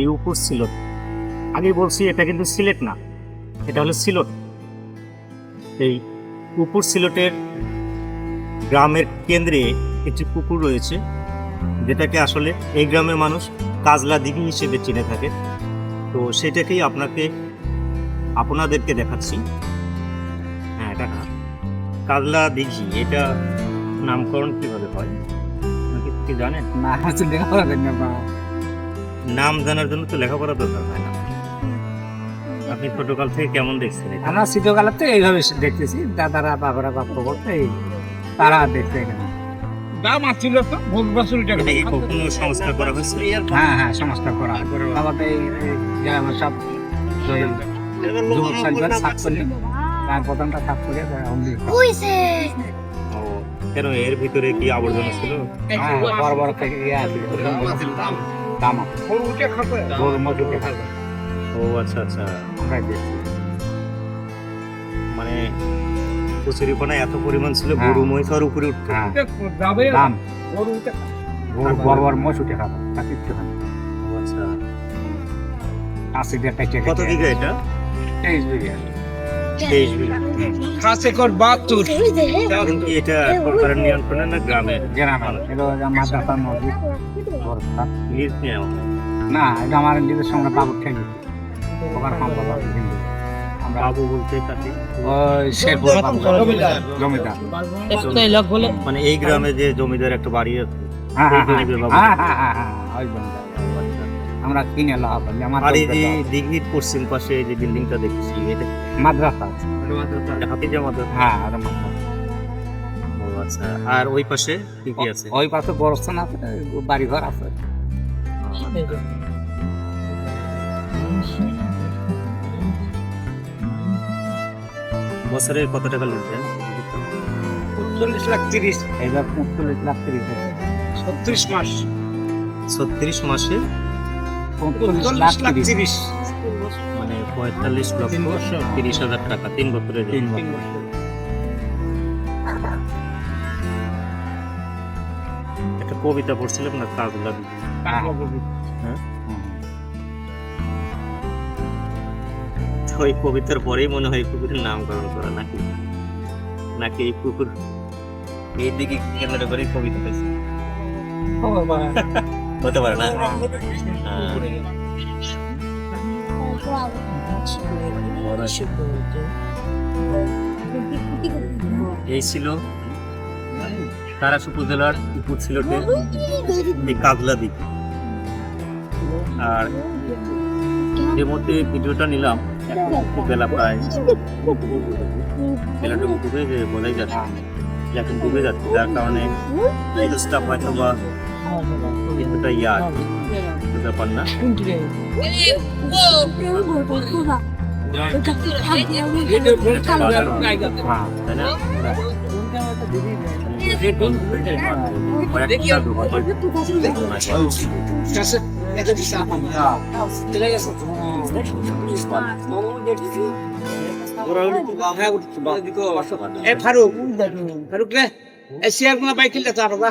এই উপর সিলট আগে বলছি, এটা কিন্তু সিলেট না, এটা হলো সিলট। এই উপর সিলটের গ্রামের কেন্দ্রে একটি পুকুর রয়েছে, যেটাকে আসলে এই গ্রামের মানুষ কাজলা দিঘি হিসেবে চিনে থাকে। তো সেটাকেই আপনাকে, আপনাদেরকে দেখাচ্ছি। হ্যাঁ এটা না কাজলা দিঘি, এটা নামকরণ কীভাবে হয়? কি জানেন? না হচ্ছে নাম জানার জন্য তো লেখাপড়া দরকার হয় না। আপনি ছোটকাল থেকে কেমন দেখছেন এটা? আমরা শীতকালেতে এইভাবে দেখতেছি দাদারা বাবারা বাপ করতে এই তারা দেখতে এখানে। দাম আছিল তো ভোগ বাসুরিটা এটা। কি সংস্কার করা হয়েছে? হ্যাঁ হ্যাঁ সংস্কার করা। আমাদের এই এই গ্রামের সব যুবক সাইবার সাত করলে তার প্রথমটা সাত করে কেন এর ভিতরে কি আবর্জনা ছিল? হ্যাঁ বড় বড় থেকে ইয়ে আছে। দাম। গরুর মজুকে ও আচ্ছা আচ্ছা। আমরা দেখছি। মানে কচুরিপানা এত পরিমাণ ছিল হ্যাঁ। গরু মহিষ আর উপরে উঠতো। হ্যাঁ। দাম। গরু বড় বড় মোষ উঠে খাবে তা কিচ্ছু খাবে। আচ্ছা। আশি কেটে কত বিঘা এটা? তেইশ বিঘা। খাসে কর বাহাত্তর। এটা সরকারের নিয়ন্ত্রণে না গ্রামের গ্রামে। এটা মাদ্রাসা মসজিদ বড়টা। লিজ নেওয়া না এটা আমার নিজের সঙ্গে বাবুর ঠেকে ওখানে কম আমরা বাবু বলতে তাকে শেরপুর জমিদার। মানে এই গ্রামে যে জমিদার একটা বাড়ি আছে হ্যাঁ হ্যাঁ। হ্যাঁ। হ্যাঁ হ্যাঁ হ্যাঁ জমিদার। আমরা কিনে লাভ আমার। দিঘির পশ্চিম পাশে যে বিল্ডিংটা দেখছি এটা মাদ্রাসা আছে। মাদ্রাসা হ্যাঁ আর মাদ্রাসা। আচ্ছা আর ওই পাশে কি কি আছে? ওই পাশে গোরস্থান আছে বাড়ি ঘর আছে। বছরে কত টাকা লোন দেন চল্লিশ লাখ তিরিশ। এইবার পঁয়তাল্লিশ লাখ তিরিশ ছত্রিশ মাস। ছত্রিশ মাসে? পঁয়তাল্লিশ চল্লিশ লাখ তিরিশ। মানে পঁয়তাল্লিশ লক্ষ বছর। তিরিশ হাজার টাকা তিন বছরের তিন বছর। একটা কবিতা পড়ছিলাম না কাজলা দিঘি। হুম। তো ওই কবিতার পরেই মনে হয় এই পুকুরের নামকরণ করা নাকি নাকি এই পুকুর এই দিকে কেন্দ্র করে কবিতা হয়েছে হতে পারে না হ্যাঁ। এই ছিল তারাস উপজেলার উপর এই কাজলা দিক আর এর মধ্যে ভিডিওটা নিলাম। এখন বেলা প্রায়। বেলাটা ডুবে বোঝাই যাচ্ছে। এখন ডুবে যাচ্ছে। যার কারণে স্টাফ হয়তো বা কিছুটা ইয়া ব্যাপার না। ফারুক ফারুক রে এ শেয়ার বাইক কিনলে তো আরবা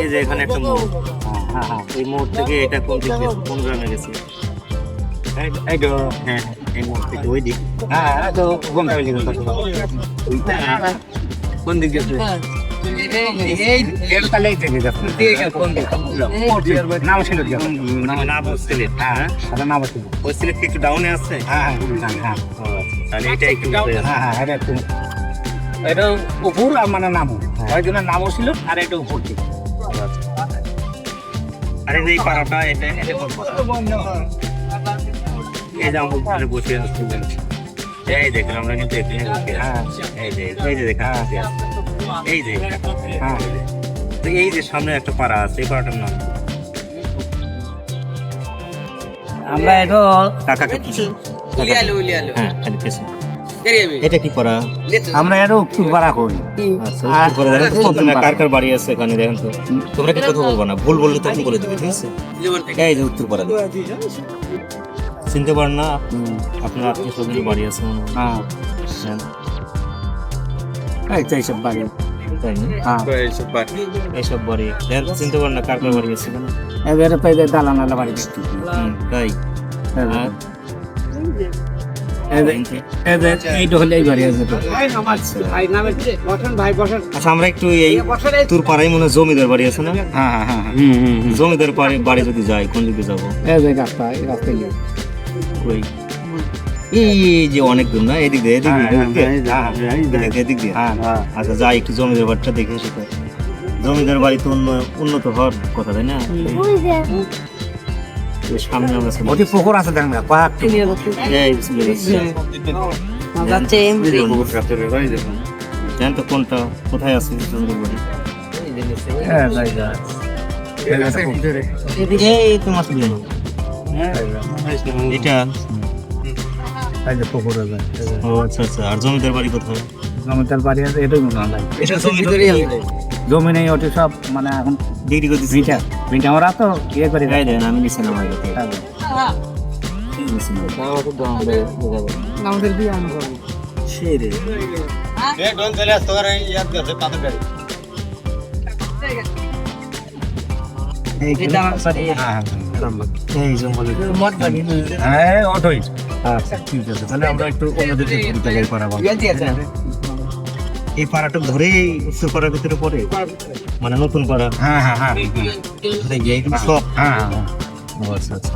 এই যে এখানে একটা মোড় হ্যাঁ, হ্যাঁ, এই মোড় থেকে এটা কোন দিক? কোন গ্রামে গেছে হ্যাঁ। এই মোড় থেকে ওই দিক হ্যাঁ, তো গঙ্গা বেলি গেছে। কোন দিক গেছে এই এটা থেকে যাচ্ছে। কোন দিক নাম ছিল কি? না না হ্যাঁ নাম ছিল। ওই একটু ডাউনে আছে হ্যাঁ, হ্যাঁ, হ্যাঁ, হ্যাঁ। তাহলে এটা একটু হ্যাঁ, হ্যাঁ, এটা একটু- এটা উপর আর মানে নামও ওই জন্য নামও ছিল আর এটা উপর ছিল আর এই পাড়াটা এটা এটা? এই যে আমরা বসে এই দেখেন আমরা কিন্তু এখানে বসে হ্যাঁ। এই যে এই যে দেখেন এই যে হ্যাঁ। তো এই যে সামনে একটা পাড়া আছে এই পাড়াটার নাম আমরা এটা কাকাকে উলিয়ালো উলিয়ালো। হ্যাঁ খালি পেছনে এটা কি আমরা এটা উত্তর পাড়া করি। আচ্ছা কার কার বাড়ি আছে এখানে দেখেন তো। তোমরা কি কথা বলব না? ভুল বললে তখন বলে দেবে ঠিক আছে? এই যে উত্তর পাড়া চিনতে পারেন না আপনার আত্মীয় স্বজনের বাড়ি আছে মনে হয়। হ্যাঁ। হ্যাঁ, এই তো এইসব বাড়ি। তাই না? হ্যাঁ। এইসব বাড়ি। দেখেন তো চিনতে পারেন না কার কার বাড়ি আছে এবারে দালান আলা বাড়ি তাই। আচ্ছা আমরা একটু এই তোর পাড়ায় মনে হয় জমিদার বাড়ি আছে না? হ্যাঁ হ্যাঁ হ্যাঁ হুম হুম জমিদার বাড়ি বাড়ি যদি যাই কোন দিকে যাব? এই যে এই যে অনেক দূর না? এদিক দিয়ে এদিক দিয়ে, এদিক দিয়ে? এদিক হ্যাঁ হ্যাঁ। আচ্ছা যাই একটু জমিদার বাড়িটা দেখে এসে। জমিদার বাড়ি তো উন্ন- উন্নত হওয়ার কথা তাই না? সামনে আমরা ছিলাম। পুকুর আছে দেখেন না পাক এই জানেন তো কোনটা কোথায় আছে জমিদার বাড়ি? হ্যাঁ জায়গা এই তো মাছ দিয়ে এটা? ও আচ্ছা আচ্ছা। আর জমিদার বাড়ি কোথায়? জমিদার বাড়ি আছে এটাই মনে হয় এটা জমিদার জমি নেই ওটি সব মানে এখন ডিগ্রি করে দিচ্ছি ভিটা ভিটা ওরা তো ইয়ে করে গাই দেন আমি নিচে নামাই দিতে আমাদের বিয়ে সেই রে। এই জঙ্গলে হ্যাঁ অটোই আচ্ছা ঠিক আছে। তাহলে আমরা একটু অন্যদের জায়গায় পাড়াবো এই পাড়াটা ধরেই পাড়ার ভিতরে পড়ে? মানে নতুন পাড়া? হ্যাঁ হ্যাঁ হ্যাঁ। ধরে গিয়ে সব হ্যাঁ হ্যাঁ। ও আচ্ছা আচ্ছা।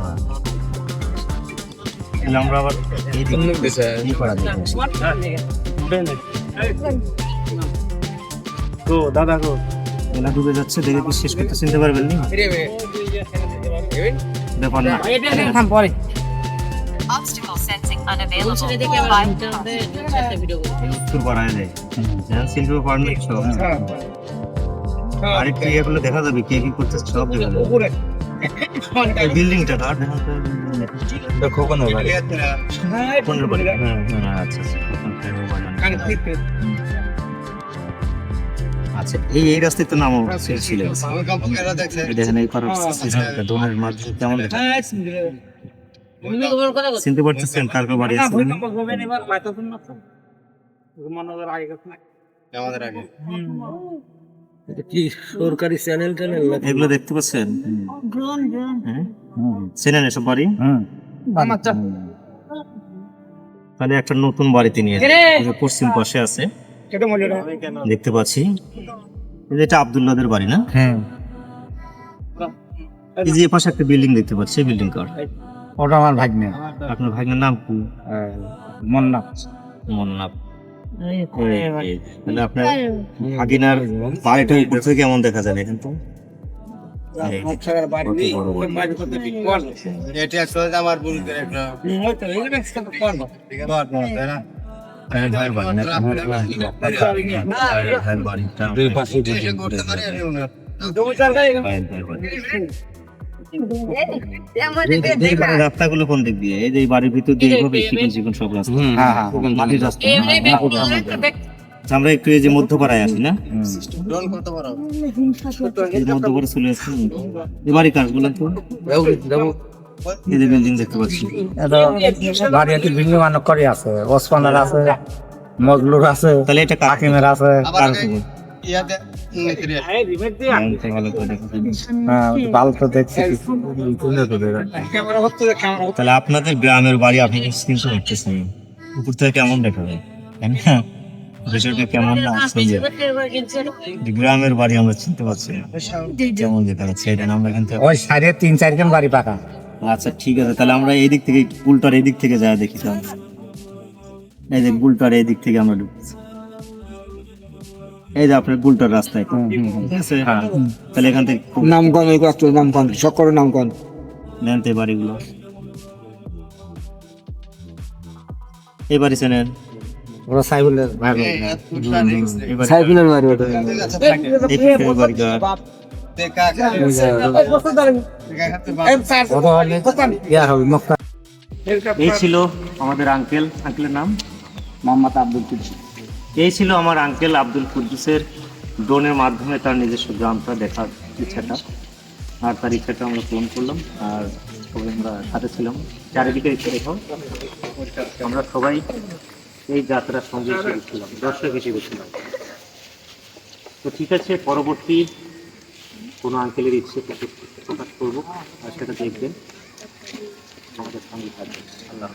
তাহলে আমরা আবার এই দিকে এই পাড়া দেখে তো দাদা গো এলা ডুবে যাচ্ছে দেখে কি শেষ করতে চিনতে পারবেন নি? ব্যাপার না। পরে। Obstacle sensing unavailable. উত্তর পাড়ায় যায় হ্যাঁ চিনতে পারেন সব আরেকটু ইয়ে করলে দেখা যাবে কে কি করছে সব দেখা যাবে। বিল্ডিংটা বাড়ি। হ্যাঁ হ্যাঁ আচ্ছা আচ্ছা খোকনের বাড়ি। আচ্ছা এই এই রাস্তায় তো নামও ছিল দেখেন এই সিস্টেমটা দোনের মাঝে কেমন চিনতে পারতেছেন কার কার বাড়ি আছে কি সরকারি চ্যানেল ট্যানেল এগুলো দেখতে পাচ্ছেন? হ্যাঁ? চেনেন এসব বাড়ি? তাহলে একটা নতুন বাড়িতে নিয়ে। পশ্চিম পাশে আছে। দেখতে পাচ্ছি এটা আব্দুল্লাদের বাড়ি না হ্যাঁ এই যে পাশে একটা বিল্ডিং দেখতে পাচ্ছি বিল্ডিং কার ওটা আমার ভাগ্নে আপনার ভাইয়ের নাম কি মন্না মন্নাপ আপনার বাড়িটা উপর থেকে কেমন দেখা তো। এটা আমার বন্ধুদের একটা রাস্তাগুলো কোন দিক দিয়ে এই যে বাড়ির ভিতর দিয়ে চিকন চিকন সব রাস্তা হ্যাঁ হ্যাঁ মাটির রাস্তা আচ্ছা, আমরা একটু এই যে মধ্যপাড়ায় আসি না মধ্যপাড়া চলে আসছি এই বাড়ি কাজ বলেন তো এই যে বিল্ডিং দেখতে পাচ্ছি। এটা আছে ওসমানের আছে মজলুর আছে তাহলে এটা কাকে হাকিমের আছে কার হ্যাঁ। হ্যাঁ ভালো তো দেখছি ক্যামেরা হচ্ছে যে ক্যামেরা তাহলে আপনাদের গ্রামের বাড়ি আপনি উপর থেকে কেমন দেখা যায় তাই না? বিষয়টা কেমন না গ্রামের বাড়ি আমরা চিনতে পারছি। কেমন দেখা যাচ্ছে এটা আমরা কিন্তু ওই সাইডে তিন চারজন বাড়ি পাকা। আচ্ছা ঠিক আছে তাহলে আমরা এই দিক থেকে উল্টার এই দিক থেকে যা দেখি তাহলে। এই যে বুলটার এই দিক থেকে আমরা ঢুকছি এই যে আপনার বুলটার রাস্তায়। ঠিক আছে? তাহলে এখান থেকে খুব নাম কন এই কষ্ট নাম কন সকর নাম কন নেন তো এই বাড়িগুলো এই বাড়ি চেনেন ওরা সাইবুলের ভাই বাড়ি- সাইবুলের বাড়ি ওটা এই ছিল আমাদের আঙ্কেল আঙ্কেলের নাম? মোহাম্মদ আব্দুল কুদ্দুস। এই ছিল আমার আঙ্কেল আব্দুল কুদ্দুসের ড্রোনের মাধ্যমে তার নিজস্ব গ্রামটা দেখার ইচ্ছাটা। আর তার ইচ্ছাটা আমরা পূরণ করলাম। আর সবাই আমরা সাথে ছিলাম। চারিদিকে ইচ্ছে দেখাও আমরা সবাই এই যাত্রার সঙ্গে হিসেবে ছিলাম দর্শক হিসেবে ছিলাম। তো ঠিক আছে পরবর্তী কোনো আঙ্কেলের ইচ্ছে প্রকাশ- করব আর সেটা দেখবেন আমাদের সঙ্গে থাকবেন আল্লাহ।